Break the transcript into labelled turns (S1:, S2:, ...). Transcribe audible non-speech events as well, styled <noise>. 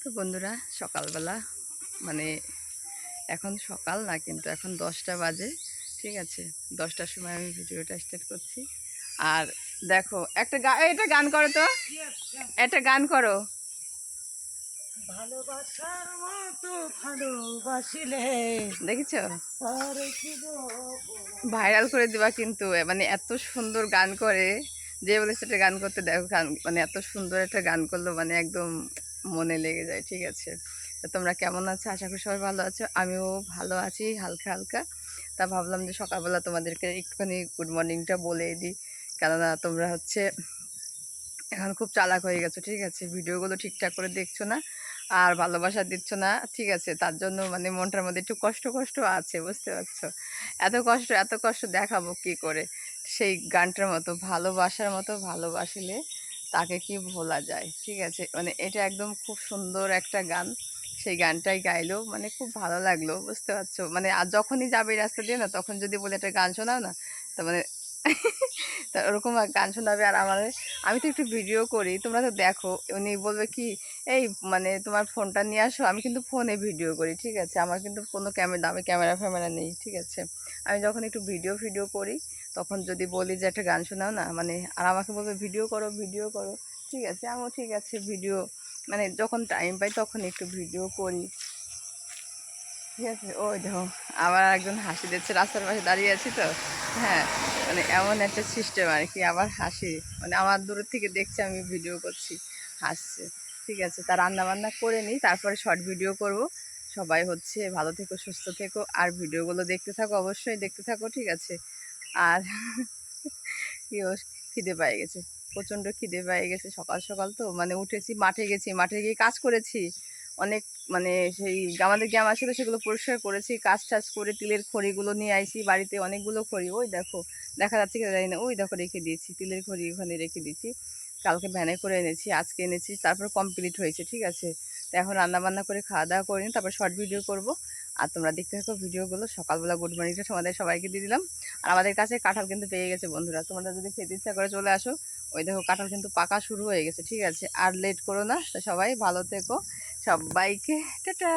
S1: তো বন্ধুরা সকালবেলা মানে এখন সকাল না কিন্তু এখন দশটা বাজে ঠিক আছে? দশটার সময় আমি ভিডিওটা স্টার্ট করছি। আর দেখো একটা গা এটা গান করো তো। একটা গান করো।
S2: ভালোবাসার মতো ভালোবাসিলে।
S1: দেখেছ? ভাইরাল করে দিবা কিন্তু মানে এত সুন্দর গান করে। যে বলেছে একটা গান করতে দেখো গান মানে এত সুন্দর একটা গান করল মানে একদম মনে লেগে যায়, ঠিক আছে? তোমরা কেমন আছো? আশা করি সবাই ভালো আছো। আমিও ভালো আছি, হালকা হালকা। তা ভাবলাম যে সকালবেলা তোমাদেরকে একটুখানি গুড মর্নিংটা বলে দিই। কেননা তোমরা হচ্ছে এখন খুব চালাক হয়ে গেছো, ঠিক আছে? ভিডিওগুলো ঠিকঠাক করে দেখছ না আর ভালোবাসা দিচ্ছ না, ঠিক আছে? তার জন্য মানে মনটার মধ্যে একটু কষ্ট কষ্ট আছে, বুঝতে পারছ? এত কষ্ট এত কষ্ট দেখাবো কি করে? সেই গানটার মতো, ভালোবাসার মতো ভালোবাসিলে তাকে কি ভোলা যায়? ঠিক আছে? মানে এটা একদম খুব সুন্দর একটা গান। সেই গানটাই গাইলো। মানে খুব ভালো লাগল, বুঝতে পারছ? মানে আর যখনই যাবে রাস্তা দিয়ে না, তখন যদি বলে একটা গান শোনাও না তো মানে <laughs> তা ওরকম গান শোনাবে আর আমার আমি তো একটু ভিডিও করি, তোমরা তো দেখো, উনি বলবে কি, এই মানে তোমার ফোনটা নিয়ে আসো, আমি কিন্তু ফোনে ভিডিও করি, ঠিক আছে? আমার কিন্তু কোনো ক্যামেরা আমি ক্যামেরা ফ্যামেরা নেই, ঠিক আছে? আমি যখন একটু ভিডিও ভিডিও করি তখন যদি বলি যে একটা গান শোনাও না মানে আর আমাকে বলবে, ভিডিও করো ভিডিও করো। ঠিক আছে, আমিও ঠিক আছে, ভিডিও মানে যখন টাইম পাই তখন একটু ভিডিও করি। ঠিক আছে, ওই দেখো, আবার একজন হাসি দিচ্ছে, রাস্তার পাশে দাঁড়িয়ে আছি তো। হ্যাঁ মানে এমন একটা সিস্টেম আর কি, আবার হাসি মানে আমার দূরের থেকে দেখছে আমি ভিডিও করছি, হাসছে। ঠিক আছে, তা রান্না বান্না করে নিই, তারপরে শর্ট ভিডিও করব। সবাই হচ্ছে ভালো থেকো, সুস্থ থেকো, আর ভিডিওগুলো দেখতে থাকো, অবশ্যই দেখতে থাকো, ঠিক আছে? আর কি <laughs> ও খিদে পেয়ে গেছে, প্রচণ্ড খিদে পেয়ে গেছে সকাল সকাল তো মানে উঠেছি, মাঠে গেছি, মাঠে গিয়ে কাজ করেছি, অনেক মানে সেই আমাদের গ্রাম আসলে সেগুলো পরিষ্কার করেছি, কাজ টাজ করে তিলের খড়িগুলো নিয়ে আইছি, বাড়িতে অনেকগুলো খড়ি, ওই দেখো, দেখা যাচ্ছে কি জানি না, ওই দেখো রেখে দিয়েছি, তিলের খড়ি ওখানে রেখে দিয়েছি, কালকে ভ্যানে করে এনেছি, আজকে এনেছি, তারপর কমপ্লিট হয়েছে, ঠিক আছে, তো এখন রান্না বান্না করে খাওয়া দাওয়া করে নিই, তারপর শর্ট ভিডিও করব আর তোমরা দেখতে থাকো ভিডিওগুলো। সকালবেলা গুড মর্নিংটা তোমাদের সবাইকে দিয়ে দিলাম। আর আমাদের কাছে কাঁঠাল কিন্তু পেয়ে গেছে বন্ধুরা। তোমরা যদি খেতে ইচ্ছা করে চলে আসো, ওই দেখো কাঁঠাল কিন্তু পাকা শুরু হয়ে গেছে, ঠিক আছে? আর লেট করো না। সবাই ভালো থেকো। সবাইকে, টাটা!